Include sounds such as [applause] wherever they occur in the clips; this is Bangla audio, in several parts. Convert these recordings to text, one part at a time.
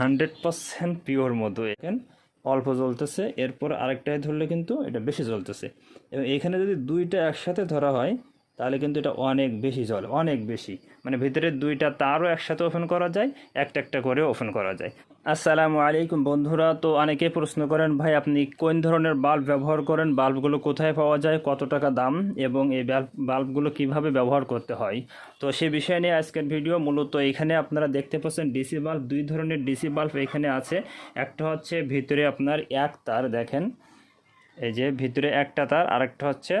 হান্ড্রেড পারসেন্ট পিওর মধু এখানে। অল্প জ্বলতেছে, এরপর আরেকটায় ধরলে কিন্তু এটা বেশি জ্বলতেছে। এবং এখানে যদি দুইটা একসাথে ধরা হয় তাহলে কিন্তু এটা অনেক বেশি জল অনেক বেশি। মানে ভিতরে দুইটা তারও একসাথে ওপেন করা যায়, একটা একটা করে ওপেন করা যায়। আসসালামু আলাইকুম বন্ধুরা, তো অনেকে প্রশ্ন করেন, ভাই, আপনি কোন ধরনের বাল্ব ব্যবহার করেন? বাল্বগুলো কোথায় পাওয়া যায়? কত টাকা দাম? এবং এই বাল্বগুলো কীভাবে ব্যবহার করতে হয়? তো সেই বিষয় নিয়ে আজকের ভিডিও মূলত এখানে আপনারা দেখতে পাচ্ছেন ডিসি বাল্ব দুই ধরনের ডিসি বাল্ব এখানে আছে। একটা হচ্ছে ভিতরে আপনার এক তার, দেখেন। এই যে ভিতরে একটা তার, আরেকটা হচ্ছে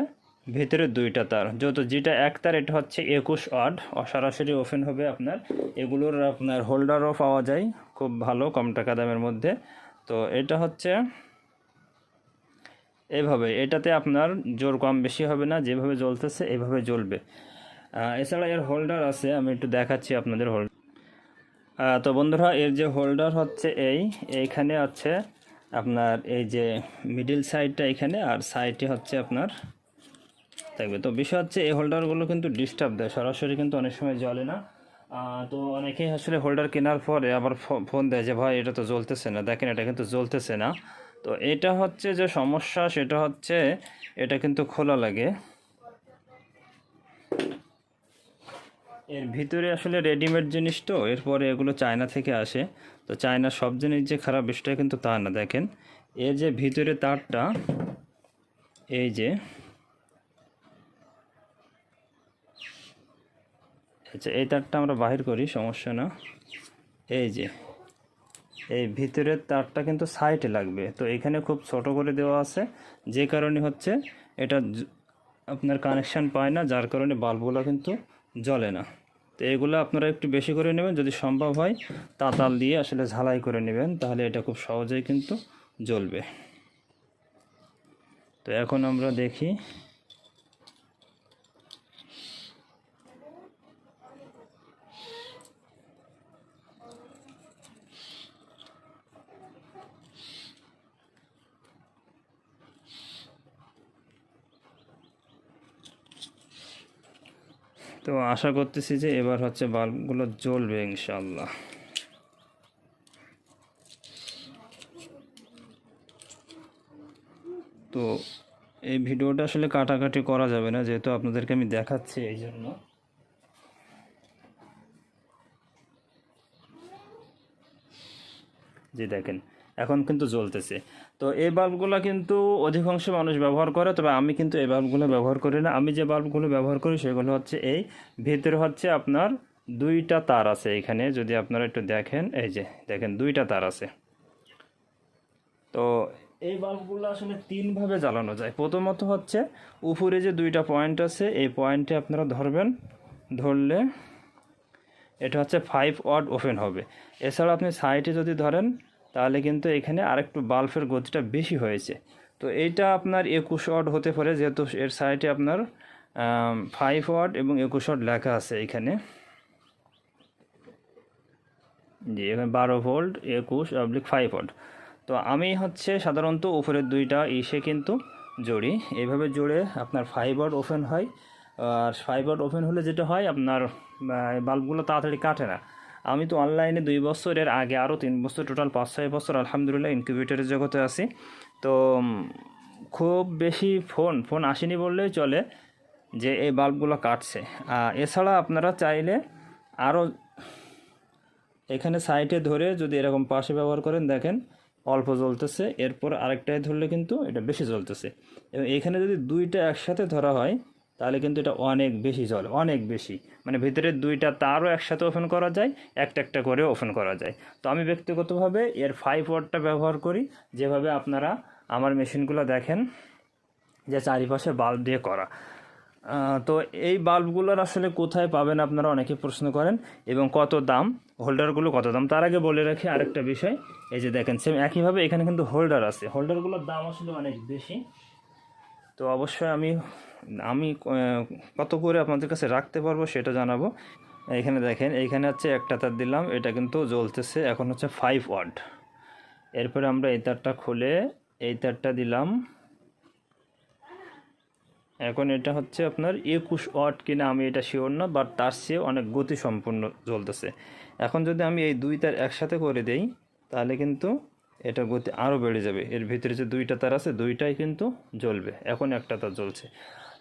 ভিতরে দুইটা তার। যত যেটা এক তার, এটা হচ্ছে একুশ ওয়াট সরাসরি ওপেন হবে আপনার। এগুলোর আপনার হোল্ডারও পাওয়া যায় খুব ভালো, কম টাকা দামের মধ্যে। তো এটা হচ্ছে এভাবে। এটাতে আপনার জোর কম বেশি হবে না, যেভাবে জ্বলতেছে এভাবে জ্বলবে। এছাড়া এর হোল্ডার আছে, আমি একটু দেখাচ্ছি আপনাদের হোল্ডার তো বন্ধুরা, এর যে হোল্ডার হচ্ছে এই। এইখানে হচ্ছে আপনার এই যে মিডিল সাইডটা এখানে, আর সাইডে হচ্ছে আপনার থাকবে। তো বিষয় হচ্ছে, এই হোল্ডারগুলো কিন্তু ডিস্টার্ব দেয়। সরাসরি কিন্তু অনেক সময় জ্বলে না। তো অনেকেই আসলে হোল্ডার কেনার পরে আবার ফোন দেয় যে, ভাই, এটা তো জ্বলতেছে না। দেখেন, এটা কিন্তু জ্বলতেছে না। তো এটা হচ্ছে যে সমস্যা, সেটা হচ্ছে এটা কিন্তু খোলা লাগে। এর ভিতরে আসলে রেডিমেড জিনিস তো, এরপরে এগুলো চায়না থেকে আসে। তো চায়না সব জিনিস যে খারাপ, বিষয়টা কিন্তু তা না। দেখেন এর যে ভিতরে তারটা, এই যে আচ্ছা এই তারটা আমরা বাহির করি, সমস্যা না। এই যে, এই ভিতরের তারটা কিন্তু সাইডে লাগবে। তো এখানে খুব ছোট করে দেওয়া আছে। যে কারণে হচ্ছে এটা আপনার কানেকশান পায় না, যার কারণে বাল্বগুলো কিন্তু জ্বলে না। তো এগুলো আপনারা একটু বেশি করে নেবেন, যদি সম্ভব হয়, তাতাল দিয়ে আসলে ঝালাই করে নেবেন, তাহলে এটা খুব সহজেই কিন্তু জ্বলবে। তো এখন আমরা দেখি তো আশা করতেছি যে এবার হচ্ছে বাল্বগুলো জ্বলবে ইনশাল্লাহ তো এই ভিডিওটা আসলে কাটাকাটি করা যাবে না, যেহেতু আপনাদেরকে আমি দেখাচ্ছি এই জন্য। জি দেখেন এখন কিন্তু জ্বলতেছে। তো এই বাল্বগুলো কিন্তু অধিকাংশ মানুষ ব্যবহার করে, তবে আমি কিন্তু এই বাল্বগুলো ব্যবহার করি না। আমি যে বাল্বগুলো ব্যবহার করি, সেগুলো হচ্ছে এই, ভিতরে হচ্ছে আপনার দুইটা তার আছে এখানে, যদি আপনারা একটু দেখেন, এই যে, দেখেন দুইটা তার আছে। তো এই বাল্বগুলো আসলে তিনভাবে জ্বালানো যায়। প্রথমত হচ্ছে, উপরে যে দুইটা পয়েন্ট আছে, এই পয়েন্টে আপনারা ধরবেন, ধরলে এটা হচ্ছে ফাইভ ওয়াট ওপেন হবে। এছাড়া আপনি সাইডে যদি ধরেন তাহলে কিন্তু এখানে আরেকটু বাল্বের গতিটা বেশি হয়েছে। তো এইটা আপনার একুশ ওয়াট হতে পারে, যেহেতু এর সাইডে আপনার ফাইভ ওয়াট এবং একুশ ওয়াট লেখা আছে এখানে। জি, এখানে বারো ভোল্ট একুশ অবলিক ফাইভ ওয়াট তো আমি হচ্ছে সাধারণত উপরের দুইটা ইসে কিন্তু জড়ি। এইভাবে জুড়ে আপনার ফাইভ ওয়াট ওপেন হয়। আর ফাইভ ওয়াট ওপেন হলে যেটা হয়, আপনার বাল্বগুলো তাড়াতাড়ি কাটে না। আমি তো অনলাইনে দুই বছরের আগে আরও তিন বছর টোটাল পাঁচ, ছয় বছর আলহামদুলিল্লাহ ইনকিউবেটরের জগতে আছি। তো খুব বেশি ফোন ফোন আসেনি বললেই চলে যে এই বাল্বগুলো কাটছে। এছাড়া আপনারা চাইলে আরও এখানে সাইডে ধরে যদি এরকম পাশে ব্যবহার করেন, দেখেন অল্প জ্বলতেছে, এরপর আরেকটায় ধরলে কিন্তু এটা বেশি জ্বলতেছে। এবং এখানে যদি দুইটা একসাথে ধরা হয় তাহলে কিন্তু এটা অনেক বেশি জ্বলে অনেক বেশি। মানে ভিতরের দুইটা তারও একসাথে ওপেন করা যায়, একটা একটা করে ওপেন করা যায়। তো আমি ব্যক্তিগতভাবে এর ফাইভ ওয়াটটা ব্যবহার করি, যেভাবে আপনারা আমার মেশিনগুলো দেখেন যে চারিপাশে বাল্ব দিয়ে করা। তো এই বাল্বগুলোর আসলে কোথায় পাবেন আপনারা অনেকে প্রশ্ন করেন, এবং কত দাম হোল্ডারগুলো কত দাম? তার আগে বলে রাখি আরেকটা বিষয়, এই যে দেখেন সেম একইভাবে এখানে কিন্তু হোল্ডার আছে। হোল্ডারগুলোর দাম আসলে অনেক বেশি। তো অবশ্যই আমি আমি কত করে আপনাদের কাছে রাখতে পারব সেটা জানাব। এখানে দেখেন এইখানে হচ্ছে একটা তার দিলাম, এটা কিন্তু জ্বলতেছে, এখন হচ্ছে ফাইভ ওয়াট এরপরে আমরা এই তারটা খুলে এই তারটা দিলাম। এখন এটা হচ্ছে আপনার একুশ ওয়াট কিনা আমি এটা শিওর না বাট তার চেয়ে অনেক গতি সম্পূর্ণ জ্বলতেছে। এখন যদি আমি এই দুই তার একসাথে করে দেই, তাহলে কিন্তু এটা গতি আরও বেড়ে যাবে। এর ভিতরে যে দুইটা তার আছে, দুইটাই কিন্তু জ্বলবে। এখন একটা তার জ্বলছে।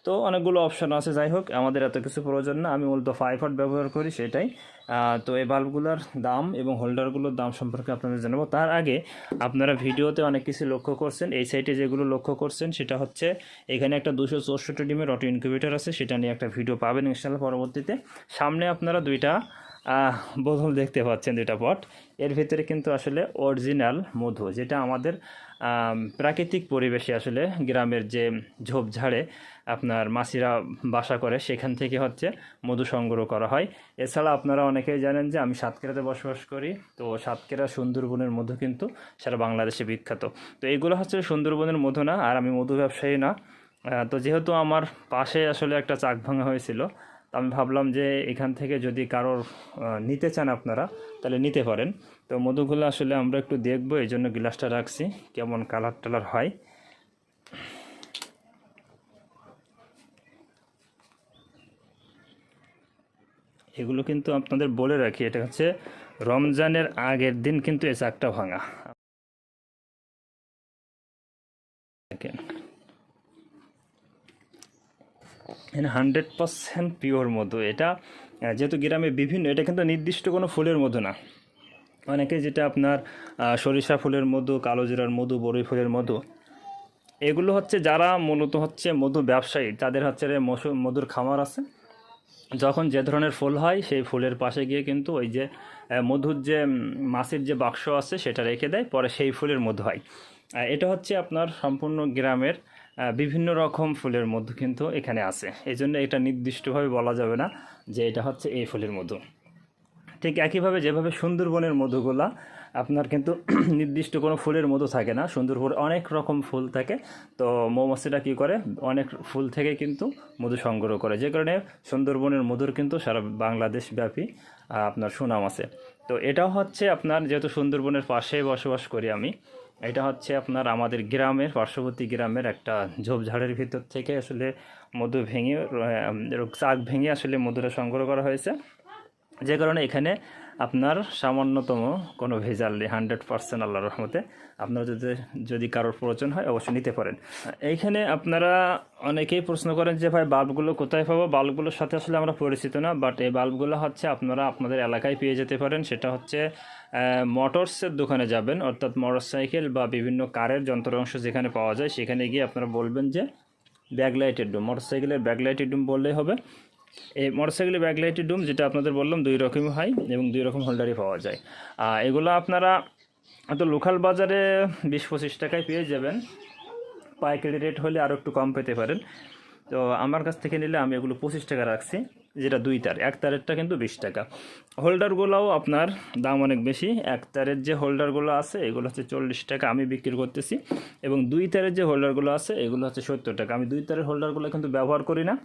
তো অনেকগুলো অপশন আছে, যাই হোক, আমাদের এত কিছু প্রয়োজন না। আমি মূলত ফাইভ হট ব্যবহার করি সেটাই। তো এই বাল্বগুলোর দাম এবং হোল্ডারগুলোর দাম সম্পর্কে আপনাদের জানাব। তার আগে আপনারা ভিডিওতে অনেক কিছু লক্ষ্য করছেন। এই সাইটে যেগুলো লক্ষ্য করছেন, সেটা হচ্ছে এখানে একটা দুশো চৌষট্টি ডিমের অটো ইনকিউবেটার আছে। সেটা নিয়ে একটা ভিডিও পাবেন ইনশাল্লাহ পরবর্তীতে। সামনে আপনারা দুইটা বোতল দেখতে পাচ্ছেন দুইটা পট। এর ভিতরে কিন্তু আসলে অরিজিনাল মধু, যেটা আমাদের প্রাকৃতিক পরিবেশে আসলে গ্রামের যে ঝোপঝাড়ে আপনার মাছিরা বাসা করে, সেখান থেকে হচ্ছে মধু সংগ্রহ করা হয়। এছাড়া আপনারা অনেকেই জানেন যে আমি সাতক্ষীরাতে বসবাস করি, তো সাতক্ষীরা সুন্দরবনের মধু কিন্তু সারা বাংলাদেশে বিখ্যাত। তো এইগুলো হচ্ছে সুন্দরবনের মধু না, আর আমি মধু ব্যবসায়ী না। তো যেহেতু আমার পাশে আসলে একটা চাক ভাঙা হয়েছিল তো আমি ভাবলাম যে এখান থেকে যদি কারোর নিতে চান আপনারা, তাহলে নিতে পারেন। তো মধুগুলো আসলে আমরা একটু দেখব, এই জন্য গ্লাসটা রাখছি, কেমন কালার টালার হয়। এগুলো কিন্তু আপনাদের বলে রাখি, এটা হচ্ছে রমজানের আগের দিন কিন্তু এ চাকটা ভাঙা দেখেন এখানে হান্ড্রেড পার্সেন্ট পিওর মধু। এটা যেহেতু গ্রামে বিভিন্ন, এটা কিন্তু নির্দিষ্ট কোনো ফুলের মধু না। অনেকে যেটা আপনার সরিষা ফুলের মধু, কালো জিরার মধু বড়ই ফুলের মধু, এগুলো হচ্ছে যারা মূলত হচ্ছে মধু ব্যবসায়ী, তাদের হচ্ছে মধুর খামার আছে। যখন যে ধরনের ফুল হয়, সেই ফুলের পাশে গিয়ে কিন্তু ওই যে মধুর যে মাছের যে বাক্স আছে, সেটা রেখে দেয়, পরে সেই ফুলের মধু হয়। এটা হচ্ছে আপনার সম্পূর্ণ গ্রামের বিভিন্ন রকম ফুলের মধু কিন্তু এখানে আছে। এই জন্য এটা নির্দিষ্টভাবে বলা যাবে না যে এটা হচ্ছে এই ফুলের মধু। ঠিক একইভাবে যেভাবে সুন্দরবনের মধুগুলা, আপনার কিন্তু [clears throat] নির্দিষ্ট কোনো ফুলের মধু থাকে না। সুন্দরবনে অনেক রকম ফুল থাকে। তো মৌমাছিটা কী করে? অনেক ফুল থেকে কিন্তু মধু সংগ্রহ করে। যে কারণে সুন্দরবনের মধুর কিন্তু সারা বাংলাদেশ ব্যাপী আপনার সুনাম আছে। তো এটাও হচ্ছে আপনার যেহেতু সুন্দরবনের পাশে বসবাস করি আমি, এটা হচ্ছে আপনার আমাদের গ্রামের, পার্শ্ববর্তী গ্রামের একটা ঝোপঝাড়ের ভিতর থেকে আসলে মধু ভেঙে চাক ভেঙে আসলে মধুটা সংগ্রহ করা হয়েছে। যে কারণে এখানে আপনার সামান্যতম কোনো ভেজাল নেই হান্ড্রেড পার্সেন্ট আল্লাহর রহমতে। আপনারা যদি যদি কারোর প্রয়োজন হয়, অবশ্যই নিতে পারেন। এইখানে আপনারা অনেকেই প্রশ্ন করেন যে, ভাই, বাল্বগুলো কোথায় পাবো? বাল্বগুলোর সাথে আসলে আমরা পরিচিত না বাট এই বাল্বগুলো হচ্ছে আপনারা আপনাদের এলাকায় পেয়ে যেতে পারেন। সেটা হচ্ছে মোটরসের দোকানে যাবেন, অর্থাৎ মোটরসাইকেল বা বিভিন্ন কারের যন্ত্র অংশ যেখানে পাওয়া যায়, সেখানে গিয়ে আপনারা বলবেন যে ব্যাকলাইটের ডুম। মোটরসাইকেলের ব্যাকলাইটের ডুম বললেই হবে। এই মোটরসাইকেলের ব্যাকলাইটের ডুম, যেটা আপনাদের বললাম, দুই রকমই হয় এবং দুই রকম হোল্ডারই পাওয়া যায়। আর এগুলো আপনারা তো লোকাল বাজারে বিশ পঁচিশ টাকায় পেয়ে যাবেন। পাইকারি রেট হলে আরও একটু কম পেতে পারেন। তো আমার কাছ থেকে নিলে আমি এগুলো পঁচিশ টাকা রাখছি, যেটা দুই তার। এক তারেরটা কিন্তু বিশ টাকা। হোল্ডারগুলোও আপনার দাম অনেক বেশি। এক তারের যে হোল্ডারগুলো আছে, এগুলো হচ্ছে চল্লিশ টাকা আমি বিক্রি করতেছি। এবং দুই তারের যে হোল্ডারগুলো আছে, এগুলো হচ্ছে সত্তর টাকা। আমি দুই তারের হোল্ডারগুলো কিন্তু ব্যবহার করি না।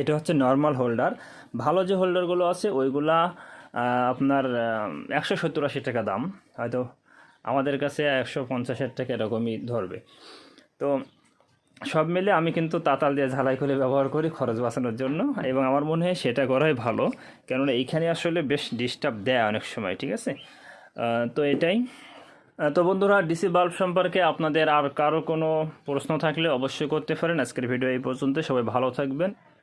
এটা হচ্ছে নর্মাল হোল্ডার ভালো যে হোল্ডারগুলো আছে, ওইগুলা আপনার একশো সত্তর আশি টাকা দাম। হয়তো আমাদের কাছে একশো পঞ্চাশ ষাট টাকা এরকমই ধরবে। তো সব মিলে আমি কিন্তু তাতাল দিয়ে ঝালাই করে ব্যবহার করি খরচ বাঁচানোর জন্য এবং আমার মনে হয় সেটা করাই ভালো। কেননা এইখানে আসলে বেশ ডিস্টার্ব দেয় অনেক সময়, ঠিক আছে? তো এটাই। তো বন্ধুরা ডিসি বাল্ব সম্পর্কে আপনাদের আর কারও কোনো প্রশ্ন থাকলে অবশ্যই করতে পারেন। আজকের ভিডিও এই পর্যন্ত সবাই ভালো থাকবেন।